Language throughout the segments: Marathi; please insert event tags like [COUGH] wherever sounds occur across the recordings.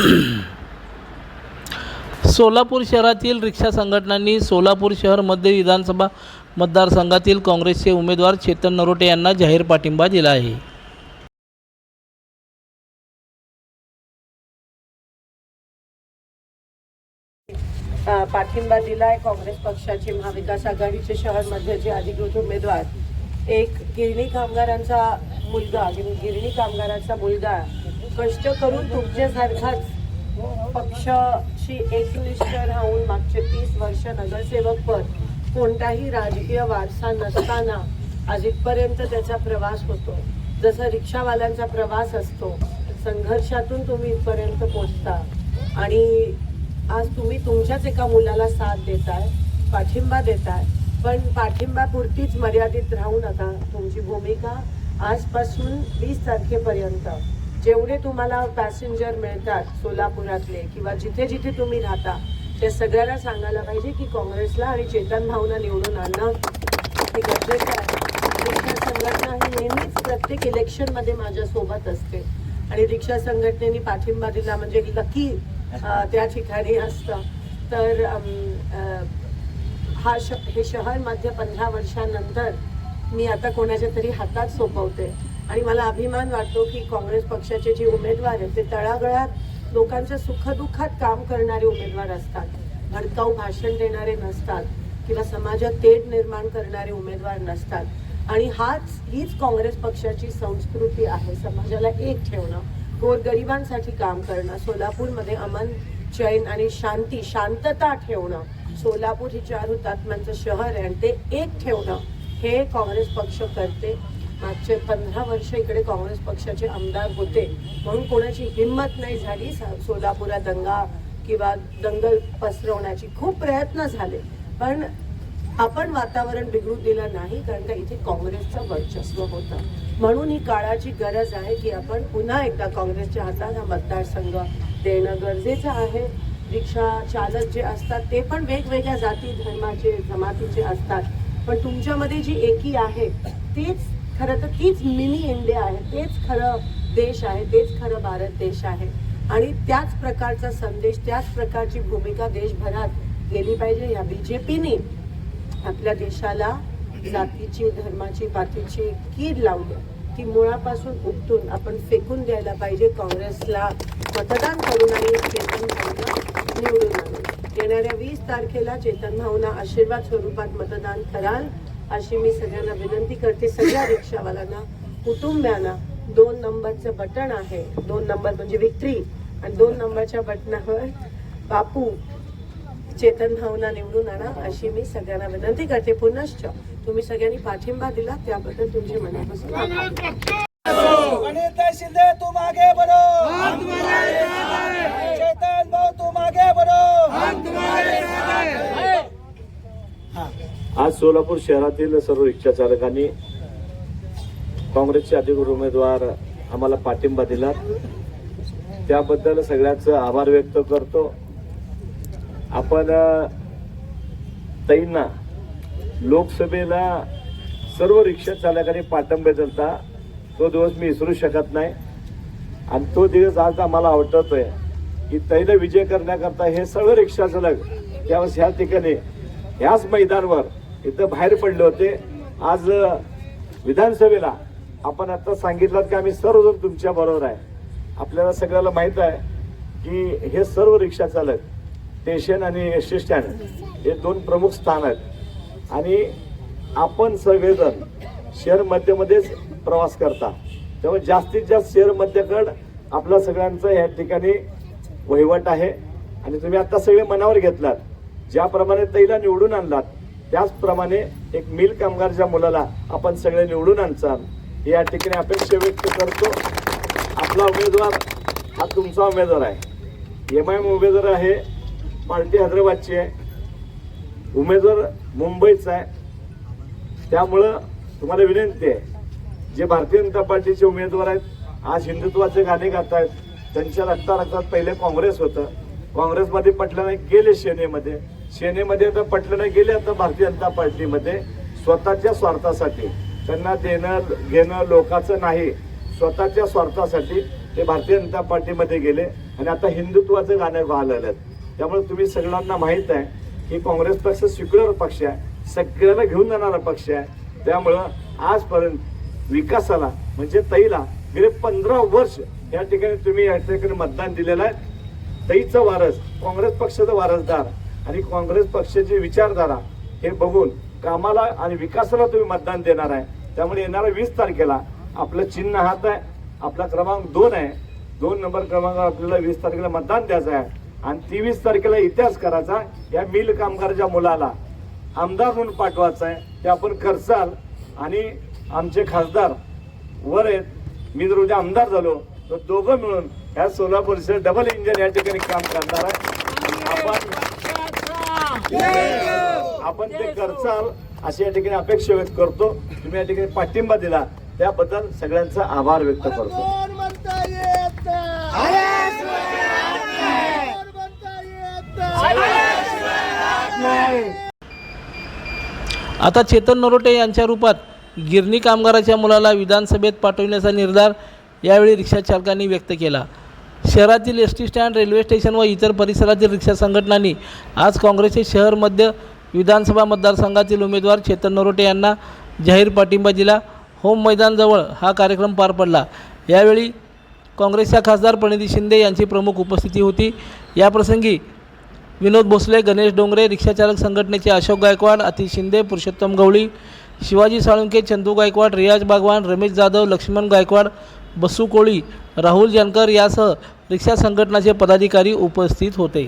[CLEARS THROAT] सोलापूर शहरातील रिक्षा संघटनांनी सोलापूर शहर मध्य विधानसभा मतदारसंघातील काँग्रेसचे उमेदवार चेतन नरोटे यांना जाहीर पाठिंबा दिला आहे. पाठिंबा पाठिंबा दिलाय काँग्रेस पक्षाचे महाविकास आघाडीचे शहर मध्यचे अधिकृत उमेदवार. एक गिरणी कामगारांचा मुलगा गिरणी कामगारांचा मुलगा कष्ट करून तुमच्यासारखाच पक्षाशी एकनिष्ठ राहून मागचे तीस वर्ष नगरसेवक पद कोणताही राजकीय वारसा नसताना आज इथपर्यंत त्याचा प्रवास होतो. जसा रिक्षावाल्यांचा प्रवास असतो संघर्षातून तुम्ही इथपर्यंत पोचता आणि आज तुम्ही तुमच्याच एका मुलाला साथ देताय पाठिंबा देताय. पण पाठिंबापुरतीच मर्यादित राहू नका तुमची भूमिका आजपासून वीस तारखेपर्यंत. जेवढे तुम्हाला पॅसेंजर मिळतात सोलापुरातले किंवा जिथे जिथे तुम्ही राहता त्या सगळ्यांना सांगायला पाहिजे की काँग्रेसला आणि चेतन भावना निवडून आणणं हे गरजेचं आहे. रिक्षा संघटना ही नेहमीच प्रत्येक इलेक्शनमध्ये माझ्यासोबत असते. आणि रिक्षा संघटनेने पाठिंबा दिला म्हणजे लकी त्या ठिकाणी असतं. तर हा श हे शहर माझ्या पंधरा वर्षानंतर मी आता कोणाच्या तरी हातात सोपवते. आणि मला अभिमान वाटतो की काँग्रेस पक्षाचे जे उमेदवार आहेत ते तळागळात लोकांच्या सुखदुःखात काम करणारे उमेदवार असतात भडकाऊ भाषण देणारे नसतात किंवा समाजात तेढ निर्माण करणारे उमेदवार नसतात. आणि हाच हीच काँग्रेस पक्षाची संस्कृती आहे. समाजाला एक ठेवणं गोरगरिबांसाठी काम करणं सोलापूरमध्ये अमन चैन आणि शांती शांतता ठेवणं सोलापूर ही चार हुतात्म्यांचं शहर आहे आणि ते एक ठेवणं हे काँग्रेस पक्ष करते. मागचे पंधरा वर्ष इकडे काँग्रेस पक्षाचे आमदार होते. म्हणून कोणाची हिंमत नाही झाली. सा- सोलापुरात दंगा किंवा दंगल पसरवण्याची खूप प्रयत्न झाले. पण आपण वातावरण बिघडू दिलं नाही कारण का इथे काँग्रेसचं वर्चस्व होतं. म्हणून ही काळाची गरज आहे की आपण पुन्हा एकदा काँग्रेसच्या हातात हा मतदारसंघ देणं गरजेचं आहे. रिक्षा चालक जे असतात ते पण वेगवेगळ्या जाती धर्माचे जमातीचे असतात. पण तुमच्यामध्ये जी एकी आहे तेच खरं तर तीच मिनी इंडिया आहे तेच खरं देश आहे तेच खरं भारत देश आहे. आणि त्याच प्रकारचा संदेश त्याच प्रकारची भूमिका देशभरात गेली पाहिजे या बीजेपीने. आपल्या देशाला जातीची धर्माची पातीची कीड लावली. ती मुळापासून उपटून आपण फेकून द्यायला पाहिजे काँग्रेसला. मतदान करून आणि चेतन भावना निवडून आणून. येणाऱ्या वीस तारखेला चेतन भावना आशीर्वाद स्वरूपात मतदान कराल. अशी मी सगळ्यांना विनंती करते सगळ्या रिक्षावाल्यांना कुटुंबियांना दोन नंबरचं बटन आहे. दोन नंबर म्हणजे विक्री आणि दोन नंबरच्या बटनावर बापू चेतन भावना निवडून आणा अशी मी सगळ्यांना विनंती करते. पुनश्च तुम्ही सगळ्यांनी पाठिंबा दिला त्याबद्दल तुमचे मनापासून आभार. शिंदे तुम आगे बढ़ो. आज सोलापूर शहरातील सर्व रिक्षा चालकांनी काँग्रेसचे अधिकृत उमेदवार आम्हाला पाठिंबा दिला. त्याबद्दल सगळ्याच आभार व्यक्त करतो. आपण अ, लोकसभेला सर्व रिक्षा चालकांनी पाठिंबा दिलता. तो दिवस मी विसरू शकत नाही. आणि तो दिवस आज आम्हाला आवडतोय की तैला विजय करण्याकरता हे सर्व रिक्षा चालक त्यावेळेस ह्या ठिकाणी ह्याच मैदानवर इथं बाहेर पडले होते. आज विधानसभेला आपण आता सांगितलं की आम्ही सर्वजण तुमच्या बरोबर आहे. आपल्याला सगळ्याला माहीत आहे की हे सर्व रिक्षा चालक स्टेशन आणि एस टी स्टँड हे दोन प्रमुख स्थान आहेत. आणि आपण सगळेजण शहर मध्यमध्येच प्रवास करता. तेव्हा जास्तीत जास्त शहर मध्यकड आपला सगळ्यांचा या ठिकाणी वहिवट आहे. आणि तुम्ही आता सगळे मनावर घेतलात. ज्याप्रमाणे तैला निवडून आणलात त्याचप्रमाणे एक मिल कामगारच्या मुलाला आपण सगळे निवडून आणचाल या ठिकाणी अपेक्षा व्यक्त करतो. आपला उमेदवार हा तुमचा उमेदवार आहे. एम आय एम उमेदवार आहे पार्टी हैदराबादची आहे. उमेदवार मुंबईचा आहे. त्यामुळं तुम्हाला विनंती आहे जे भारतीय जनता पार्टीचे उमेदवार आहेत आज हिंदुत्वाचे गाणे गात आहेत त्यांच्या रक्ता रक्तात पहिले काँग्रेस होतं. काँग्रेसमध्ये पटल्याने गेले सेनेमध्ये सेनेमध्ये आता पटलं नाही. गेले आता भारतीय जनता पार्टीमध्ये स्वतःच्या स्वार्थासाठी. त्यांना देणं घेणं लोकांचं नाही. स्वतःच्या स्वार्थासाठी ते भारतीय जनता पार्टीमध्ये गेले आणि आता हिंदुत्वाचं गाणं गायला लागलेत त्यामुळे तुम्ही सगळ्यांना माहीत आहे की काँग्रेस पक्ष सिक्युलर पक्ष आहे. सगळ्याला घेऊन जाणारा पक्ष आहे. त्यामुळं आजपर्यंत विकासाला म्हणजे तईला गेले पंधरा वर्ष या ठिकाणी तुम्ही या ठिकाणी मतदान दिलेलं आहे. तईचं वारस काँग्रेस पक्षाचं वारसदार. आणि काँग्रेस पक्षाची विचारधारा हे बघून कामाला आणि विकासाला तुम्ही मतदान देणार आहे. त्यामुळे येणाऱ्या वीस तारखेला आपलं चिन्ह हात आहे. आपला क्रमांक दोन आहे. दोन नंबर क्रमांकावर आपल्याला वीस तारखेला मतदान द्यायचं आहे. आणि तेवीस तारखेला इतिहास करायचा या मिल कामगारच्या मुलाला आमदार म्हणून पाठवायचं आहे. ते आपण करसाल आणि आमचे खासदार वर आहेत. मी जर उद्या आमदार झालो तर दोघं मिळून ह्या सोलापूरचे डबल इंजिन या ठिकाणी काम करणार आहे. आपण आपण ते करचाल अशी या ठिकाणी अपेक्षा व्यक्त करतो. तुम्ही या ठिकाणी पाठिंबा दिला. त्याबद्दल सगळ्यांचा आभार व्यक्त करतो. आता चेतन नरोटे यांच्या रूपात गिरणी कामगाराच्या मुलाला विधानसभेत पाठवण्याचा निर्धार यावेळी रिक्षाचालकांनी व्यक्त केला. शहरातील S T stand railway station व इतर परिसरातील रिक्षा संघटनांनी आज काँग्रेसचे शहर मध्य विधानसभा मतदारसंघातील उमेदवार चेतन नरोटे यांना जाहीर पाठिंबा दिला. होम मैदानजवळ हा कार्यक्रम पार पडला. यावेळी काँग्रेसच्या खासदार प्रणिती शिंदे यांची प्रमुख उपस्थिती होती. याप्रसंगी विनोद भोसले गणेश डोंगरे रिक्षाचालक संघटनेचे अशोक गायकवाड अतिश शिंदे पुरुषोत्तम गवळी शिवाजी साळुंके चंदू गायकवाड रियाज बागवान रमेश जाधव लक्ष्मण गायकवाड बसू कोळी राहुल जानकर यासह रिक्षा संघटनाचे पदाधिकारी उपस्थित होते.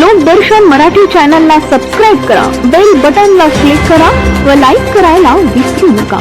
लोकदर्शन मराठी चॅनलला सबस्क्राईब करा बेल बटनला क्लिक करा व लाईक करायला विसरू नका.